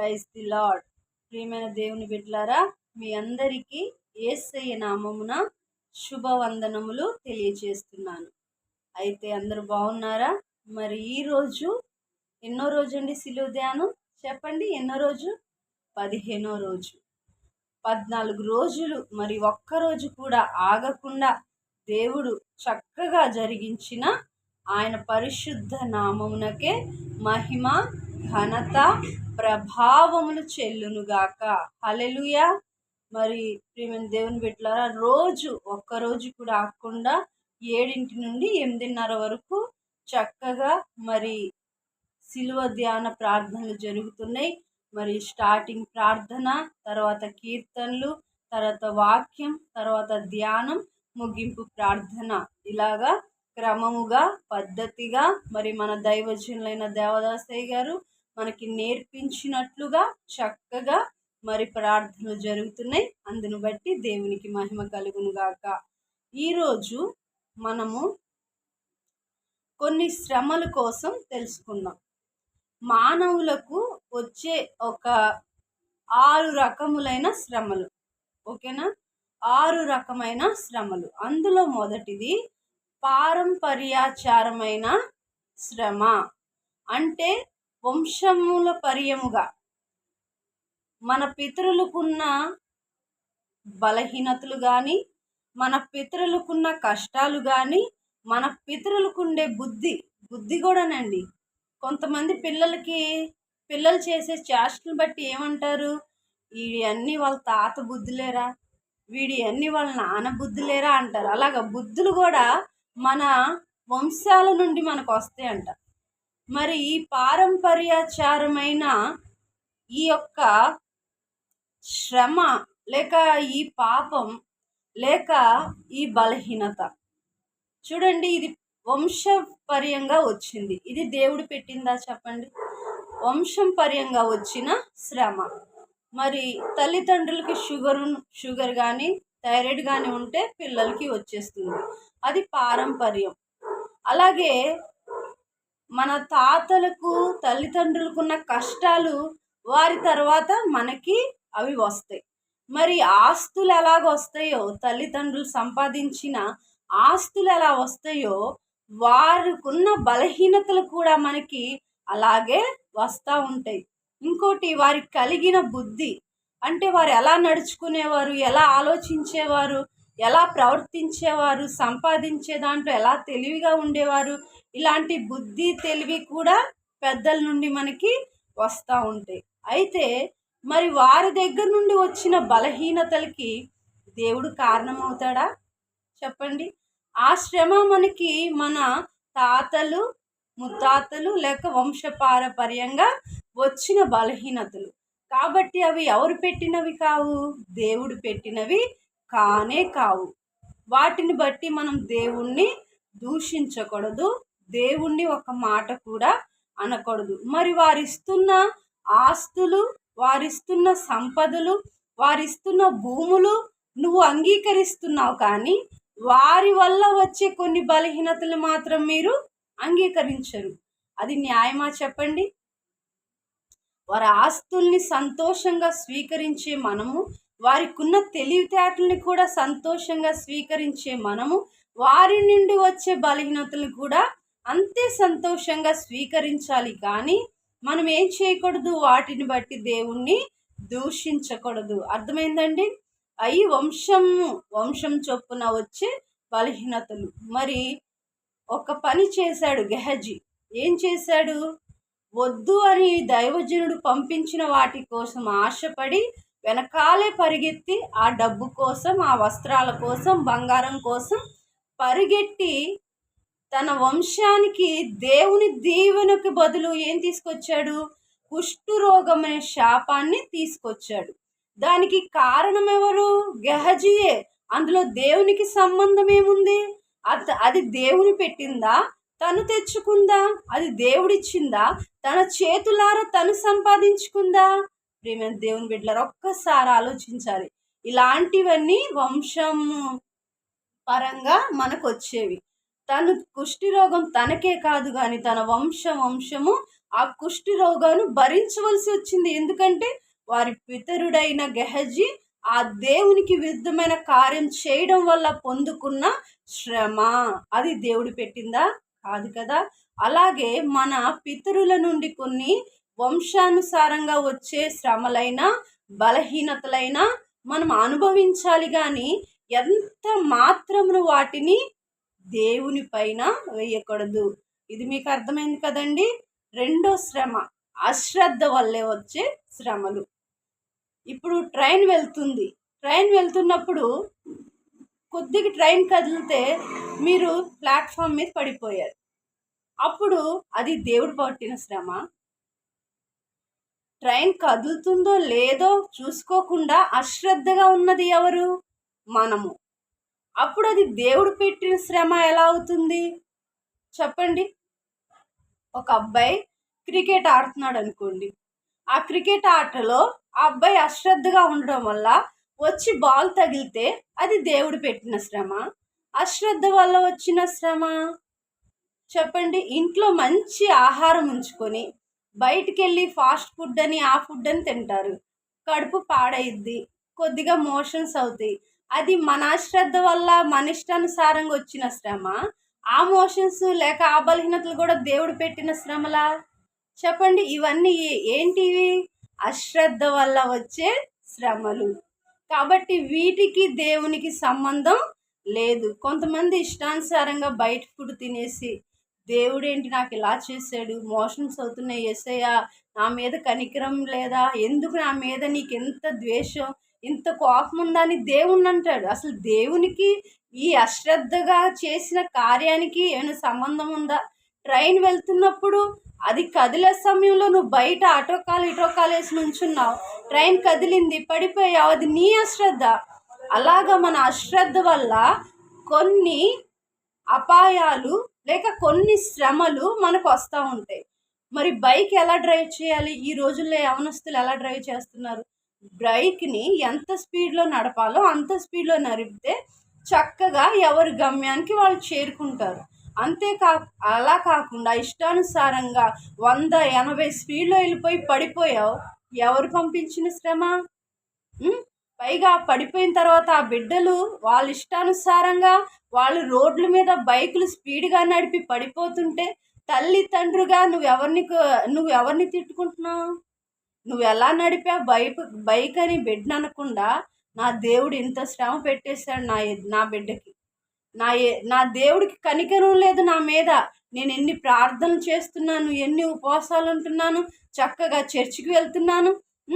Praise the lord ప్రియమైన దేవుని బిడ్డలారా మీ అందరికీ ఏసయ్య నామమున శుభవందనములు తెలియచేస్తున్నాను. అయితే అందరూ బాగున్నారా? మరి ఈరోజు ఎన్నో రోజు అండి సిలువ ధ్యానం? చెప్పండి ఎన్నో రోజు? పదిహేనో రోజు. పద్నాలుగు రోజులు మరి ఒక్కరోజు కూడా ఆగకుండా దేవుడు చక్కగా జరిగించిన ఆయన పరిశుద్ధ నామమునకే మహిమ ఘనత ప్రభావములు చెల్లునుగాక. హలెలుయ మరి ప్రియమైన దేవుని బిడ్డలారా రోజు ఒక్కరోజు కూడా ఆకుండా ఏడింటి నుండి ఎనిమిదిన్నర వరకు చక్కగా మరి శిలువ ధ్యాన ప్రార్థనలు జరుగుతున్నాయి. మరి స్టార్టింగ్ ప్రార్థన తర్వాత కీర్తనలు తర్వాత వాక్యం తర్వాత ధ్యానం ముగింపు ప్రార్థన. ఇలాగా క్రమముగా పద్ధతిగా మరి మన దైవజనులైన దేవదాసయ్య గారు మనకి నేర్పించినట్లుగా చక్కగా మరి ప్రార్థనలు జరుగుతున్నాయి. అందును బట్టి దేవునికి మహిమ కలుగునుగాక. ఈరోజు మనము కొన్ని శ్రమల కోసం తెలుసుకుందాం. మానవులకు వచ్చే ఒక ఆరు రకములైన శ్రమలు. ఓకేనా? ఆరు రకమైన శ్రమలు. అందులో మొదటిది పారంపర్యాచారమైన శ్రమ. అంటే వంశముల పర్యముగా మన పితరులకున్న బలహీనతలు కానీ మన పితరులకున్న కష్టాలు కానీ మన పితరులకుండే బుద్ధి బుద్ధి కూడానండి కొంతమంది పిల్లలకి పిల్లలు చేసే చేష్టలు బట్టి ఏమంటారు? వీడి అన్నీ వాళ్ళ తాత బుద్ధులేరా? వీడి అన్నీ వాళ్ళ నాన్న బుద్ధులేరా అంటారు. అలాగ బుద్ధులు కూడా మన వంశాల నుండి మనకు వస్తాయంట మరి ఈ పారంపర్యాచారమైన ఈ యొక్క శ్రమ లేక ఈ పాపం లేక ఈ బలహీనత. చూడండి ఇది వంశపర్యంగా వచ్చింది. ఇది దేవుడు పెట్టిందా చెప్పండి? వంశం పర్యంగా వచ్చిన శ్రమ. మరి తల్లిదండ్రులకి షుగర్ షుగర్ కానీ థైరాయిడ్ కానీ ఉంటే పిల్లలకి వచ్చేస్తుంది. అది పారంపర్యం. అలాగే మన తాతలకు తల్లిదండ్రులకున్న కష్టాలు వారి తర్వాత మనకి అవి వస్తాయి. మరి ఆస్తులు ఎలాగ వస్తాయో తల్లిదండ్రులు సంపాదించిన ఆస్తులు ఎలా వస్తాయో వారికున్న బలహీనతలు కూడా మనకి అలాగే వస్తూ ఉంటాయి. ఇంకోటి వారికి కలిగిన బుద్ధి. అంటే వారు ఎలా నడుచుకునేవారు ఎలా ఆలోచించేవారు ఎలా ప్రవర్తించేవారు సంపాదించే దాంట్లో ఎలా తెలివిగా ఉండేవారు ఇలాంటి బుద్ధి తెలివి కూడా పెద్దల నుండి మనకి వస్తూ ఉంటాయి అయితే మరి వారి దగ్గర నుండి వచ్చిన బలహీనతలకి దేవుడు కారణమవుతాడా? చెప్పండి. ఆ శ్రమ మనకి మన తాతలు ముత్తాతలు లేక వంశపారపర్యంగా వచ్చిన బలహీనతలు. కాబట్టి అవి ఎవరు పెట్టినవి కావు? దేవుడు పెట్టినవి కానే కావు. వాటిని బట్టి మనం దేవుణ్ణి దూషించకూడదు దేవుణ్ణి ఒక మాట కూడా అనకూడదు. మరి వారిస్తున్న ఆస్తులు వారిస్తున్న సంపదలు వారిస్తున్న భూములు నువ్వు అంగీకరిస్తున్నావు కానీ వారి వల్ల వచ్చే కొన్ని బలహీనతలు మాత్రం మీరు అంగీకరించరు. అది న్యాయమా చెప్పండి? వారి ఆస్తుల్ని సంతోషంగా స్వీకరించే మనము వారికున్న తెలివితేటల్ని కూడా సంతోషంగా స్వీకరించే మనము వారి నుండి వచ్చే బలహీనతలు కూడా అంతే సంతోషంగా స్వీకరించాలి. కానీ మనం ఏం చేయకూడదు? వాటిని బట్టి దేవుణ్ణి దూషించకూడదు. అర్థమైందండి? అవి వంశం వంశం చొప్పున వచ్చే బలహీనతలు. మరి ఒక పని చేశాడు గెహజీ. ఏం చేశాడు? వద్దు అని దైవజనుడు పంపించిన వాటి కోసం ఆశపడి వెనకాలే పరిగెత్తి ఆ డబ్బు కోసం ఆ వస్త్రాల కోసం బంగారం కోసం పరిగెట్టి తన వంశానికి దేవుని దీవెనకు బదులు ఏం తీసుకొచ్చాడు? కుష్ఠురోగం అనే శాపాన్ని తీసుకొచ్చాడు. దానికి కారణం ఎవరు? గెహజీయే. అందులో దేవునికి సంబంధం ఏముంది? అది దేవుని పెట్టిందా? తను తెచ్చుకుందా? అది దేవుడిచ్చిందా? తన చేతులారా తను సంపాదించుకుందా? ప్రేమ దేవుని బిడ్డలారా ఒక్కసారి ఆలోచించాలి. ఇలాంటివన్నీ వంశం పరంగా మనకు వచ్చేవి తను కుష్టి రోగం తనకే కాదు కానీ తన వంశ వంశము ఆ కుష్టి రోగాను భరించవలసి వచ్చింది. ఎందుకంటే వారి పితరుడైన గెహజీ ఆ దేవునికి విరుద్ధమైన కార్యం చేయడం వల్ల పొందుకున్న శ్రమ. అది దేవుడు పెట్టిందా? కాదు కదా. అలాగే మన పితరుల నుండి కొన్ని వంశానుసారంగా వచ్చే శ్రమలైన బలహీనతలైన మనం అనుభవించాలి కానీ ఎంత మాత్రమును వాటిని దేవుని పైన వేయకూడదు. ఇది మీకు అర్థమైంది కదండి? రెండో శ్రమ అశ్రద్ధ వల్లే వచ్చే శ్రమలు. ఇప్పుడు ట్రైన్ వెళ్తుంది. ట్రైన్ వెళ్తున్నప్పుడు కొద్దిగా ట్రైన్ కదిలితే మీరు ప్లాట్ఫామ్ మీద పడిపోయారు. అప్పుడు అది దేవుడు పట్టిన శ్రమ. ట్రైన్ కదులుతుందో లేదో చూసుకోకుండా అశ్రద్ధగా ఉన్నది ఎవరు? మనము. అప్పుడు అది దేవుడు పెట్టిన శ్రమ ఎలా అవుతుంది? చెప్పండి. ఒక అబ్బాయి క్రికెట్ ఆడుతున్నాడు అనుకోండి. ఆ క్రికెట్ ఆటలో ఆ అబ్బాయి అశ్రద్ధగా ఉండడం వల్ల వచ్చి బాల్ తగిలితే అది దేవుడు పెట్టిన శ్రమ. అశ్రద్ధ వల్ల వచ్చిన శ్రమ? చెప్పండి. ఇంట్లో మంచి ఆహారం ఉంచుకొని బయటికి వెళ్ళి ఫాస్ట్ ఫుడ్ అని ఆ ఫుడ్ అని తింటారు. కడుపు పాడైద్ది. కొద్దిగా మోషన్స్ అవుతాయి. అది మన అశ్రద్ధ వల్ల మన ఇష్టానుసారంగా వచ్చిన శ్రమ. ఆ మోషన్స్ లేక ఆ బలహీనతలు కూడా దేవుడు పెట్టిన శ్రమలా? చెప్పండి ఇవన్నీ ఏంటివి? అశ్రద్ధ వల్ల వచ్చే శ్రమలు. కాబట్టి వీటికి దేవునికి సంబంధం లేదు. కొంతమంది ఇష్టానుసారంగా బయట ఫుడ్ తినేసి దేవుడేంటి నాకు ఇలా చేశాడు? మోషన్స్ అవుతున్నాయి ఎస్ఐయా నా మీద కనికరం లేదా? ఎందుకు నా మీద నీకు ఎంత ద్వేషం? ఇంత కోపం ఉందని దేవుణ్ణి అంటాడు అసలు దేవునికి ఈ అశ్రద్ధగా చేసిన కార్యానికి ఏమైనా సంబంధం ఉందా ట్రైన్ వెళ్తున్నప్పుడు అది కదిలే సమయంలో నువ్వు బయట అటోకాలు ఇటోకాలు వేసి నుంచున్నావు. ట్రైన్ కదిలింది పడిపోయావు. అది నీ అశ్రద్ధ. అలాగా మన అశ్రద్ధ వల్ల కొన్ని అపాయాలు లేక కొన్ని శ్రమలు మనకు వస్తూ ఉంటాయి. మరి బైక్ ఎలా డ్రైవ్ చేయాలి? ఈ రోజుల్లో యవనస్తులు ఎలా డ్రైవ్ చేస్తున్నారు? బ్రైక్ని ఎంత స్పీడ్లో నడపాలో అంత స్పీడ్లో నడిపితే చక్కగా ఎవరి గమ్యానికి వాళ్ళు చేరుకుంటారు. అంతేకా అలా కాకుండా ఇష్టానుసారంగా వంద ఎనభై స్పీడ్లో వెళ్ళిపోయి పడిపోయావు. ఎవరు పంపించిన శ్రమ? పైగా పడిపోయిన తర్వాత ఆ బిడ్డలు వాళ్ళ ఇష్టానుసారంగా వాళ్ళు రోడ్ల మీద బైకులు స్పీడ్గా నడిపి పడిపోతుంటే తల్లి తండ్రిగా నువ్వు ఎవరిని నువ్వు ఎవరిని తిట్టుకుంటున్నావు? నువ్వు ఎలా నడిపా? బైక్ బైక్ అని బిడ్డ అనకుండా నా దేవుడు ఇంత శ్రమ పెట్టేశాడు నా నా బిడ్డకి. నా నా దేవుడికి కనికరం లేదు నా మీద. నేను ఎన్ని ప్రార్థనలు చేస్తున్నాను ఎన్ని ఉపవాసాలు ఉంటున్నాను చక్కగా చర్చికి వెళ్తున్నాను.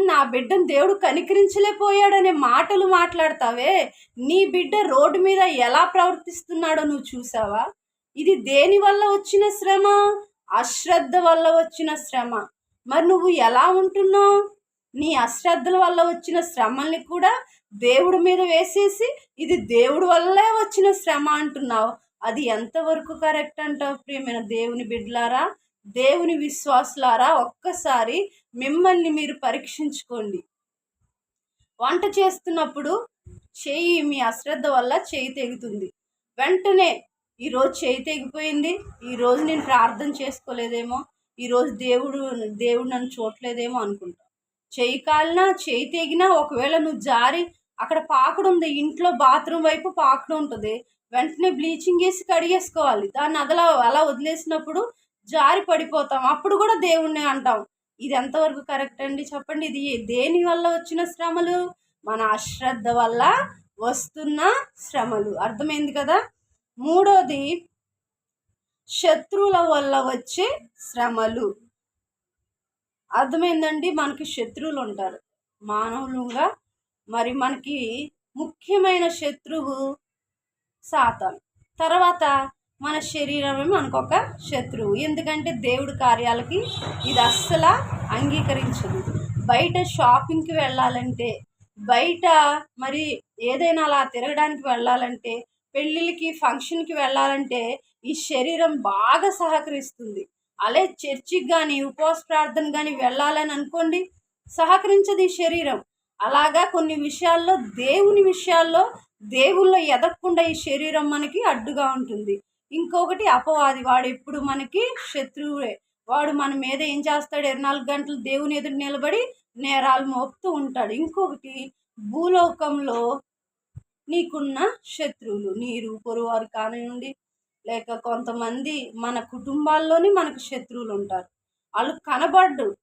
నా బిడ్డను దేవుడు కనికరించలేకపోయాడనే మాటలు మాట్లాడతావే? నీ బిడ్డ రోడ్డు మీద ఎలా ప్రవర్తిస్తున్నాడో నువ్వు చూసావా? ఇది దేని వల్ల వచ్చిన శ్రమ? అశ్రద్ధ వల్ల వచ్చిన శ్రమ. మరి నువ్వు ఎలా ఉంటున్నావు? నీ అశ్రద్ధల వల్ల వచ్చిన శ్రమల్ని కూడా దేవుడి మీద వేసేసి ఇది దేవుడి వల్లే వచ్చిన శ్రమ అంటున్నావు. అది ఎంతవరకు కరెక్ట్ అంటావు ప్రియమైన దేవుని బిడ్లారా దేవుని విశ్వాసులారా ఒక్కసారి మిమ్మల్ని మీరు పరీక్షించుకోండి. వంట చేస్తున్నప్పుడు చేయి మీ అశ్రద్ధ వల్ల చేయి తెగుతుంది. వెంటనే ఈరోజు చేయి తెగిపోయింది. ఈరోజు నేను ప్రార్థన చేసుకోలేదేమో. ఈరోజు దేవుడు దేవుడు నన్ను చూడలేదేమో అనుకుంటా. చేయి కాలినా చేయి తెగినా ఒకవేళ నువ్వు జారి అక్కడ పాకుడు ఉంది ఇంట్లో బాత్రూమ్ వైపు పాకుడు ఉంటుంది వెంటనే బ్లీచింగ్ వేసి కడిగేసుకోవాలి. దాన్ని అదలా అలా వదిలేసినప్పుడు జారి పడిపోతాం. అప్పుడు కూడా దేవుణ్ణి అంటాం. ఇది ఎంతవరకు కరెక్ట్ అండి చెప్పండి? ఇది దేని వల్ల వచ్చిన శ్రమలు? మన అశ్రద్ధ వల్ల వస్తున్న శ్రమలు. అర్థమైంది కదా? మూడోది శత్రువుల వల్ల వచ్చే శ్రమలు. అర్థమైందండి? మనకి శత్రువులు ఉంటారు. మానవులుగా మరి మనకి ముఖ్యమైన శత్రువు సాతాను. తర్వాత మన శరీరమే మనకు ఒక శత్రువు. ఎందుకంటే దేవుడి కార్యాలకి ఇది అస్సలు అంగీకరించదు. బయట షాపింగ్కి వెళ్ళాలంటే బయట మరి ఏదైనా అలా తిరగడానికి వెళ్ళాలంటే పెళ్ళిళ్ళకి ఫంక్షన్కి వెళ్ళాలంటే ఈ శరీరం బాగా సహకరిస్తుంది. అలే చర్చికి కానీ ఉపవాస ప్రార్థన కానీ వెళ్ళాలని అనుకోండి సహకరించదు ఈ శరీరం. అలాగా కొన్ని విషయాల్లో దేవుని విషయాల్లో దేవుల్లో ఎదగకుండా ఈ శరీరం మనకి అడ్డుగా ఉంటుంది. ఇంకొకటి అపవాది వాడు ఎప్పుడు మనకి శత్రువుడే వాడు మన మీద ఏం చేస్తాడు? ఇరవై నాలుగు గంటలు దేవుని ఎదురు నిలబడి నేరాలు మోపుతూ ఉంటాడు. ఇంకొకటి భూలోకంలో నీకున్న శత్రువులు. నీరు పొరువారు కానివ్వండి లేక కొంతమంది మన కుటుంబాల్లోనే మనకు శత్రువులు ఉంటారు వాళ్ళు కనబడ్డు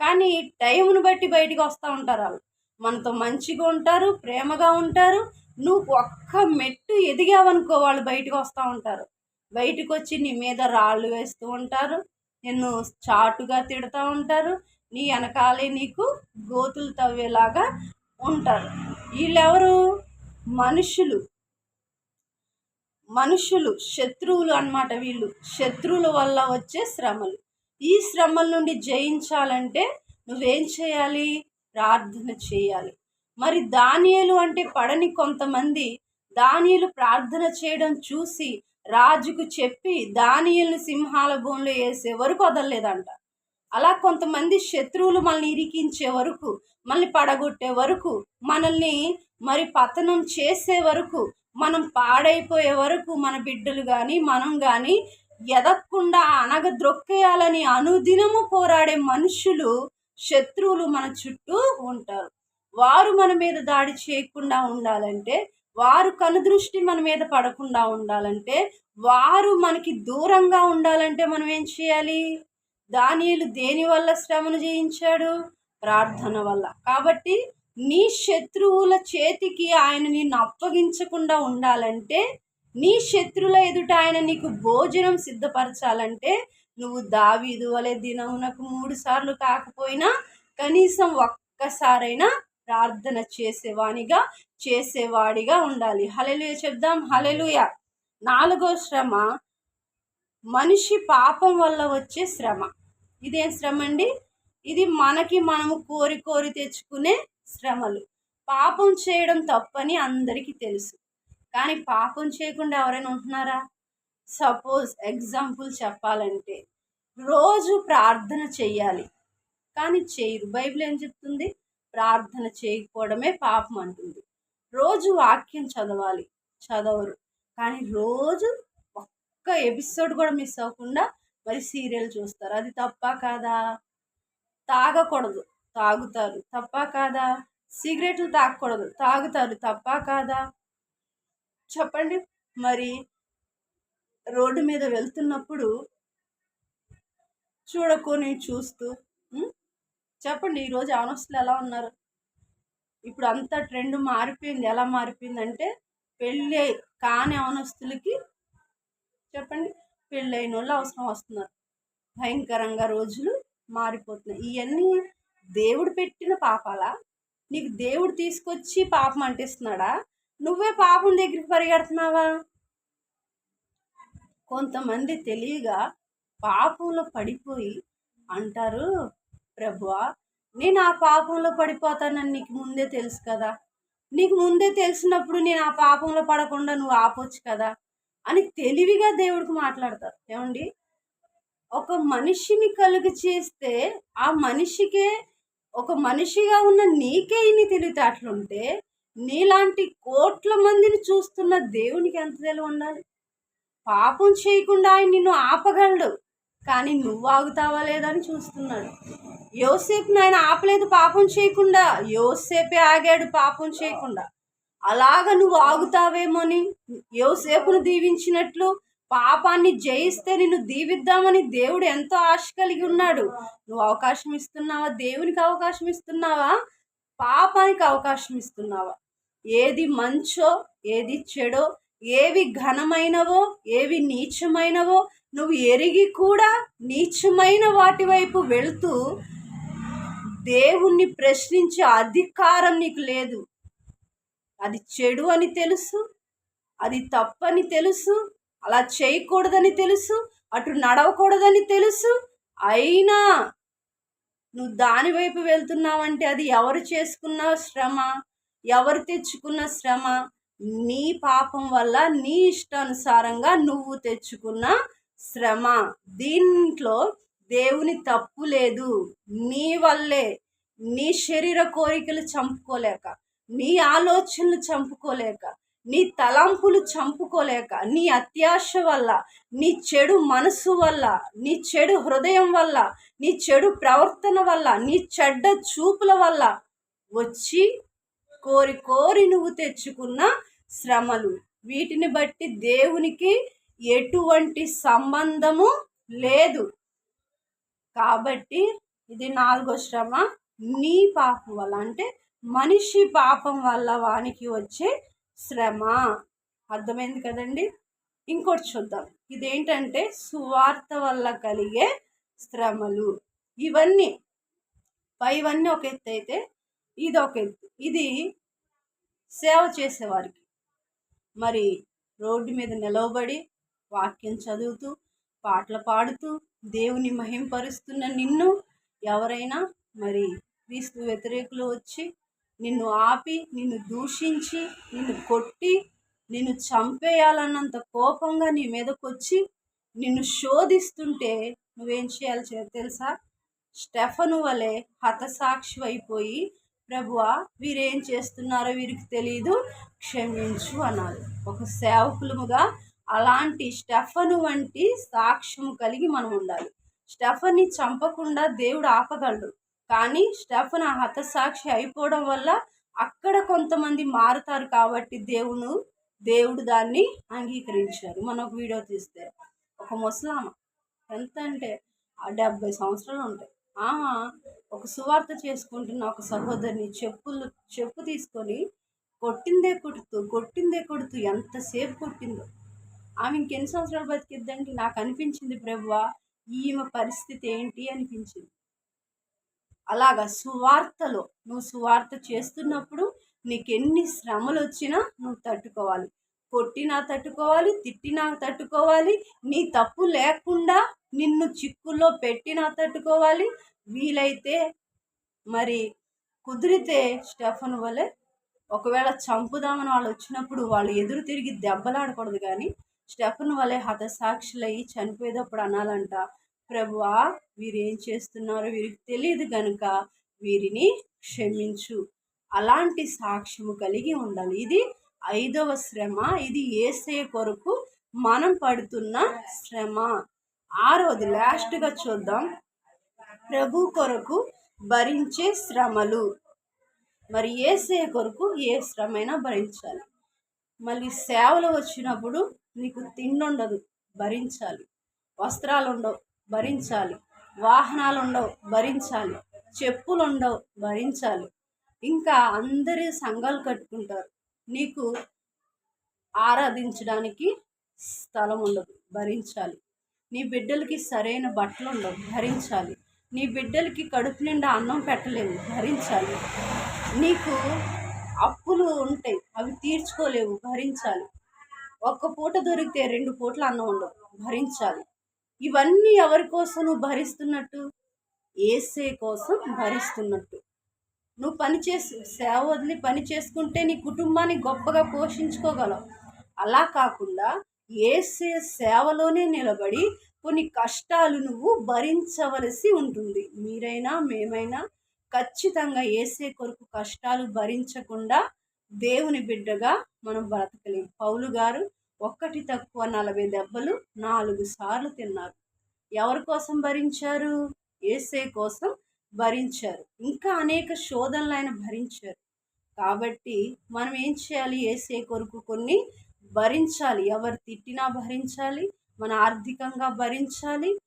కానీ టైంను బట్టి బయటికి వస్తూ ఉంటారు వాళ్ళు. మనతో మంచిగా ఉంటారు ప్రేమగా ఉంటారు. నువ్వు ఒక్క మెట్టు ఎదిగావనుకో వాళ్ళు బయటకు వస్తూ ఉంటారు. బయటకు వచ్చి నీ మీద రాళ్ళు వేస్తూ ఉంటారు. నిన్ను చాటుగా తిడుతూ ఉంటారు. నీ వెనకాలే నీకు గోతులు తవ్వేలాగా ఉంటారు. వీళ్ళెవరు? మనుషులు మనుషులు శత్రువులు అన్నమాట వీళ్ళు. శత్రువుల వల్ల వచ్చే శ్రమలు. ఈ శ్రమల నుండి జయించాలంటే నువ్వేం చేయాలి? ప్రార్థన చేయాలి. మరి దానియలు అంటే పడని కొంతమంది దానియలు ప్రార్థన చేయడం చూసి రాజుకు చెప్పి దానియలను సింహాల భూమిలో వేసే వరకు వదలలేదంట. అలా కొంతమంది శత్రువులు మనల్ని ఇరికించే వరకు మనల్ని పడగొట్టే వరకు మనల్ని మరి పతనం చేసే వరకు మనం పాడైపోయే వరకు మన బిడ్డలు కానీ మనం కానీ ఎదగకుండా అనగద్రొక్కేయాలని అనుదినము పోరాడే మనుషులు శత్రువులు మన చుట్టూ ఉంటారు. వారు మన మీద దాడి చేయకుండా ఉండాలంటే వారు కనుదృష్టి మన మీద పడకుండా ఉండాలంటే వారు మనకి దూరంగా ఉండాలంటే మనం ఏం చేయాలి? దానియులు దేని వల్ల శ్రమను జయించాడు? ప్రార్థన వల్ల. కాబట్టి నీ శత్రువుల చేతికి ఆయన నిన్ను అప్పగించకుండా ఉండాలంటే నీ శత్రుల ఎదుట ఆయన నీకు భోజనం సిద్ధపరచాలంటే నువ్వు దావీదు వలె దినమునకు మూడు సార్లు కాకపోయినా కనీసం ఒక్కసారైనా ప్రార్థన చేసేవానిగా చేసేవాడిగా ఉండాలి. హలెలుయ చెప్దాం. హలెలుయ నాలుగో శ్రమ మనిషి పాపం వల్ల వచ్చే శ్రమ. ఇదేం శ్రమ అండి ఇది మనకి మనము కోరి కోరి తెచ్చుకునే శ్రమలు. పాపం చేయడం తప్పని అందరికీ తెలుసు. కానీ పాపం చేయకుండా ఎవరైనా ఉంటున్నారా? సపోజ్ ఎగ్జాంపుల్ చెప్పాలంటే రోజు ప్రార్థన చెయ్యాలి. కానీ చేయరు బైబిల్ ఏం చెప్తుంది? ప్రార్థన చేయకపోవడమే పాపం అంటుంది. రోజు వాక్యం చదవాలి. చదవరు. కానీ రోజు ఒక్క ఎపిసోడ్ కూడా మిస్ అవ్వకుండా మరి సీరియల్ చూస్తారు. అది తప్ప కాదా? తాగకూడదు. తాగుతారు. తప్ప కాదా? సిగరెట్లు తాగకూడదు తాగుతారు. తప్ప కాదా? చెప్పండి. మరి రోడ్డు మీద వెళ్తున్నప్పుడు చూడకొని చూస్తూ చెప్పండి. ఈరోజు అవనస్తులు ఎలా ఉన్నారు? ఇప్పుడు అంతా ట్రెండ్ మారిపోయింది. ఎలా మారిపోయిందంటే పెళ్ళి కాని అవనస్తులకి చెప్పండి. పెళ్ళైన వాళ్ళు అవసరం వస్తున్నారు. భయంకరంగా రోజులు మారిపోతున్నాయి. ఇవన్నీ దేవుడు పెట్టిన పాపాలా? నీకు దేవుడు తీసుకొచ్చి పాపం అంటిస్తున్నాడా? నువ్వే పాపం దగ్గరికి పరిగెడుతున్నావా? కొంతమంది తెలియగా పాపంలో పడిపోయి అంటారు ప్రభువా నేను ఆ పాపంలో పడిపోతానని నీకు ముందే తెలుసు కదా. నీకు ముందే తెలిసినప్పుడు నేను ఆ పాపంలో పడకుండా నువ్వు ఆపొచ్చు కదా అని తెలివిగా దేవుడికి మాట్లాడతారు. ఏమండి? ఒక మనిషిని కలుగు చేస్తే ఆ మనిషికే ఒక మనిషిగా ఉన్న నీకే ఇన్ని తెలివితేటలుంటే నీలాంటి కోట్ల మందిని చూస్తున్న దేవునికి ఎంత తెలివి ఉండాలి? పాపం చేయకుండా ఆయన నిన్ను ఆపగలడు. కానీ నువ్వు ఆగుతావా లేదని చూస్తున్నాడు. యోసేపుని ఆయన ఆపలేదు పాపం చేయకుండా. యోసేపే ఆగాడు పాపం చేయకుండా. అలాగ నువ్వు ఆగుతావేమోని? యోసేపును దీవించినట్లు పాపాన్ని జయిస్తే నిన్ను దీవిద్దామని దేవుడు ఎంతో ఆశ కలిగి ఉన్నాడు. నువ్వు అవకాశం ఇస్తున్నావా? దేవునికి అవకాశం ఇస్తున్నావా? పాపానికి అవకాశం ఇస్తున్నావా? ఏది మంచో ఏది చెడో ఏవి ఘనమైనవో ఏవి నీచమైనవో నువ్వు ఎరిగి కూడా నీచమైన వాటి వైపు వెళుతూ దేవుణ్ణి ప్రశ్నించే అధికారం నీకు లేదు. అది చెడు అని తెలుసు అది తప్పని తెలుసు అలా చేయకూడదని తెలుసు అటు నడవకూడదని తెలుసు. అయినా నువ్వు దాని వైపు వెళ్తున్నావంటే అది ఎవరు చేసుకున్న శ్రమ ఎవరు తెచ్చుకున్న శ్రమ? నీ పాపం వల్ల నీ ఇష్టానుసారంగా నువ్వు తెచ్చుకున్న శ్రమ. దీంట్లో దేవుని తప్పు లేదు. నీ వల్లే. నీ శరీర కోరికలు చంపుకోలేక నీ ఆలోచనలు చంపుకోలేక నీ తలంపులు చంపుకోలేక నీ అత్యాశ వల్ల నీ చెడు మనసు వల్ల నీ చెడు హృదయం వల్ల నీ చెడు ప్రవర్తన వల్ల నీ చెడ్డ చూపుల వల్ల వచ్చి కోరి కోరి నువ్వు తెచ్చుకున్న శ్రమలు. వీటిని బట్టి దేవునికి ఎటువంటి సంబంధము లేదు. కాబట్టి ఇది నాలుగో శ్రమ. నీ పాపం వల్ల అంటే మనిషి పాపం వల్ల వానికి వచ్చే శ్రమ. అర్థమైంది కదండి? ఇంకోటి చూద్దాం. ఇదేంటంటే సువార్త వల్ల కలిగే శ్రమలు. ఇవన్నీ పైవన్నీ ఒక ఎత్తు అయితే ఇది ఒక ఎత్తు. ఇది సేవ చేసేవారికి. మరి రోడ్డు మీద నిలవబడి వాక్యం చదువుతూ పాటలు పాడుతూ దేవుని మహింపరుస్తున్న నిన్ను ఎవరైనా మరి క్రీస్తు వ్యతిరేకులు వచ్చి నిన్ను ఆపి నిన్ను దూషించి నిన్ను కొట్టి నిన్ను చంపేయాలన్నంత కోపంగా నీ మీదకు వచ్చి నిన్ను శోధిస్తుంటే నువ్వేం చేయాలి తెలుసా? స్టెఫను వలె హతసాక్షి అయిపోయి ప్రభువా వీరేం చేస్తున్నారో వీరికి తెలియదు క్షమించు అన్నారు ఒక సేవకులముగా అలాంటి స్టెఫను వంటి సాక్ష్యం కలిగి మనం ఉండాలి స్టెఫన్ని చంపకుండా దేవుడు ఆపగలడు. కానీ స్టెఫన్ హతసాక్షి అయిపోవడం వల్ల అక్కడ కొంతమంది మారుతారు కాబట్టి దేవుడు దేవుడు దాన్ని అంగీకరించారు. మనం ఒక వీడియో తీస్తే ఒక ముసలామ ఎంత అంటే డెబ్బై సంవత్సరాలు ఉంటాయి. ఆమె ఒక సువార్త చేసుకుంటున్న ఒక సహోదరిని చెప్పులు చెప్పు తీసుకొని కొట్టిందే కొడుతూ కొట్టిందే కొడుతూ ఎంతసేపు కొట్టిందో. ఆమె ఇంకెన్ని సంవత్సరాలు బతికిద్దండి? నాకు అనిపించింది ప్రభువా ఈమె పరిస్థితి ఏంటి అనిపించింది. అలాగా సువార్తలో నువ్వు సువార్త చేస్తున్నప్పుడు నీకు ఎన్ని శ్రమలు వచ్చినా నువ్వు తట్టుకోవాలి. కొట్టినా తట్టుకోవాలి తిట్టినా తట్టుకోవాలి నీ తప్పు లేకుండా నిన్ను చిక్కుల్లో పెట్టినా తట్టుకోవాలి. వీలైతే మరి కుదిరితే స్టెఫన్ వలె ఒకవేళ చంపుదామని వాళ్ళు వచ్చినప్పుడు వాళ్ళు ఎదురు తిరిగి దెబ్బలాడకూడదు కానీ స్టెఫన్ వలె హతసాక్షులయ్యి చనిపోయేటప్పుడు అనాలంట. ప్రభువా వీరేం చేస్తున్నారో వీరికి తెలియదు గనుక వీరిని క్షమించు. అలాంటి సాక్ష్యము కలిగి ఉండాలి. ఇది ఐదవ శ్రమ. ఇది ఏసే కొరకు మనం పడుతున్న శ్రమ. ఆరోది లాస్ట్గా చూద్దాం. ప్రభు కొరకు భరించే శ్రమలు. మరి ఏసే కొరకు ఏ శ్రమైనా భరించాలి. మళ్ళీ సేవలు వచ్చినప్పుడు నీకు తిండుండదు భరించాలి. వస్త్రాలు ఉండవు భరించాలి. వాహనాలు ఉండవు భరించాలి. చెప్పులు ఉండవు భరించాలి. ఇంకా అందరి సంఘాలు కట్టుకుంటారు. నీకు ఆరాధించడానికి స్థలం ఉండదు భరించాలి. నీ బిడ్డలకి సరైన బట్టలు ఉండవు భరించాలి. నీ బిడ్డలకి కడుపు నిండా అన్నం పెట్టలేవు భరించాలి. నీకు అప్పులు ఉంటాయి అవి తీర్చుకోలేవు భరించాలి. ఒక్క పూట దొరికితే రెండు పూటలు అన్నం ఉండవు భరించాలి. ఇవన్నీ ఎవరి కోసం నువ్వు భరిస్తున్నట్టు? ఏసే కోసం భరిస్తున్నట్టు. నువ్వు పని చేసు సేవ వదిలి పని చేసుకుంటే నీ కుటుంబాన్ని గొప్పగా పోషించుకోగలవు. అలా కాకుండా ఏసే సేవలోనే నిలబడి కొన్ని కష్టాలు నువ్వు భరించవలసి ఉంటుంది. మీరైనా మేమైనా ఖచ్చితంగా ఏసే కొరకు కష్టాలు భరించకుండా దేవుని బిడ్డగా మనం బ్రతకలేం. పౌలు గారు ఒక్కటి తక్కువ నలభై దెబ్బలు నాలుగు సార్లు తిన్నారు. ఎవరి కోసం భరించారు? ఏసే కోసం భరించారు. ఇంకా అనేక శోధనలు ఆయన భరించారు. కాబట్టి మనం ఏం చేయాలి? ఏసే కొరకు కొన్ని భరించాలి. ఎవరు తిట్టినా భరించాలి. మన ఆర్థికంగా భరించాలి.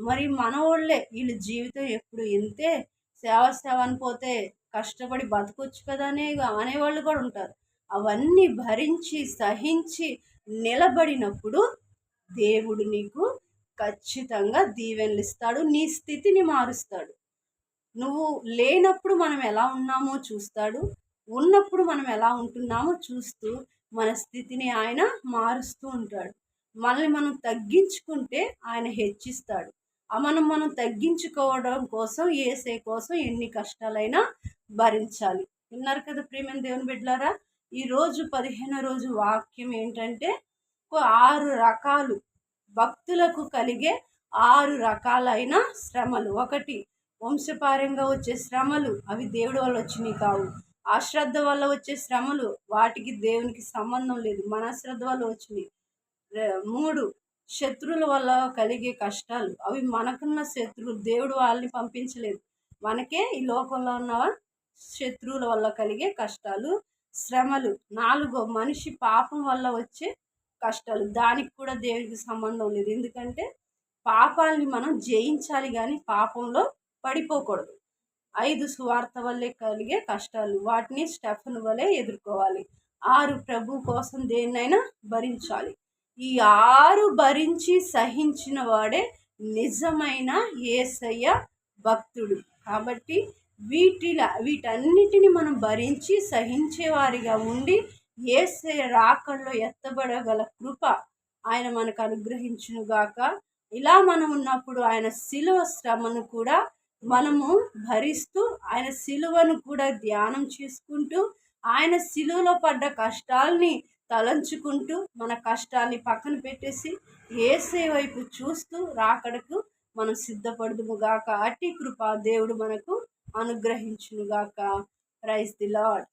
మరి మనవాళ్ళే వీళ్ళ జీవితం ఎప్పుడు ఇంతే? సేవ సేవ అనిపోతే కష్టపడి బతకొచ్చు కదా అనే అనేవాళ్ళు కూడా ఉంటారు. అవన్నీ భరించి సహించి నిలబడినప్పుడు దేవుడు నీకు ఖచ్చితంగా దీవెనలు ఇస్తాడు నీ స్థితిని మారుస్తాడు. నువ్వు లేనప్పుడు మనం ఎలా ఉన్నామో చూస్తాడు ఉన్నప్పుడు మనం ఎలా ఉంటున్నామో చూస్తూ మన స్థితిని ఆయన మారుస్తూ ఉంటాడు. మనల్ని మనం తగ్గించుకుంటే ఆయన హెచ్చిస్తాడు. మనం మనం తగ్గించుకోవడం కోసం ఏసే కోసం ఎన్ని కష్టాలైనా భరించాలి. విన్నారు కదా ప్రేమ దేవుని బిడ్డలారా? ఈరోజు పదిహేనో రోజు వాక్యం ఏంటంటే ఆరు రకాలు భక్తులకు కలిగే ఆరు రకాలైన శ్రమలు. ఒకటి వంశపారంగా వచ్చే శ్రమలు అవి దేవుడి వల్ల వచ్చినవి కావు. అశ్రద్ధ వల్ల వచ్చే శ్రమలు వాటికి దేవునికి సంబంధం లేదు మన శ్రద్ధ వల్ల వచ్చినాయి మూడు శత్రువుల వల్ల కలిగే కష్టాలు. అవి మనకున్న శత్రువులు దేవుడు వాళ్ళని పంపించలేదు. మనకే ఈ లోకంలో ఉన్న శత్రువుల వల్ల కలిగే కష్టాలు. శ్రమలు. నాలుగో మనిషి పాపం వల్ల వచ్చే కష్టాలు. దానికి కూడా దేవునికి సంబంధం లేదు. ఎందుకంటే పాపాలని మనం జయించాలి కానీ పాపంలో పడిపోకూడదు. ఐదు సువార్త వల్లే కలిగే కష్టాలు. వాటిని స్టెఫన్ వలె ఎదుర్కోవాలి. ఆరు ప్రభు కోసం దేన్నైనా భరించాలి. ఈ ఆరు భరించి సహించిన వాడే నిజమైన ఏసయ్య భక్తుడు. కాబట్టి వీటిల వీటన్నిటిని మనం భరించి సహించేవారిగా ఉండి ఏసే రాకల్లో ఎత్తబడగల కృప ఆయన మనకు అనుగ్రహించునుగాక ఇలా మనం ఉన్నప్పుడు ఆయన శిలువ శ్రమను కూడా మనము భరిస్తూ ఆయన శిలువను కూడా ధ్యానం చేసుకుంటూ ఆయన శిలువలో పడ్డ కష్టాల్ని తలంచుకుంటూ మన కష్టాల్ని పక్కన పెట్టేసి ఏసే వైపు చూస్తూ రాకడకు మనం సిద్ధపడదుము గాక. అట్టి కృప దేవుడు మనకు అనుగ్రహించునుగాక. Praise the lord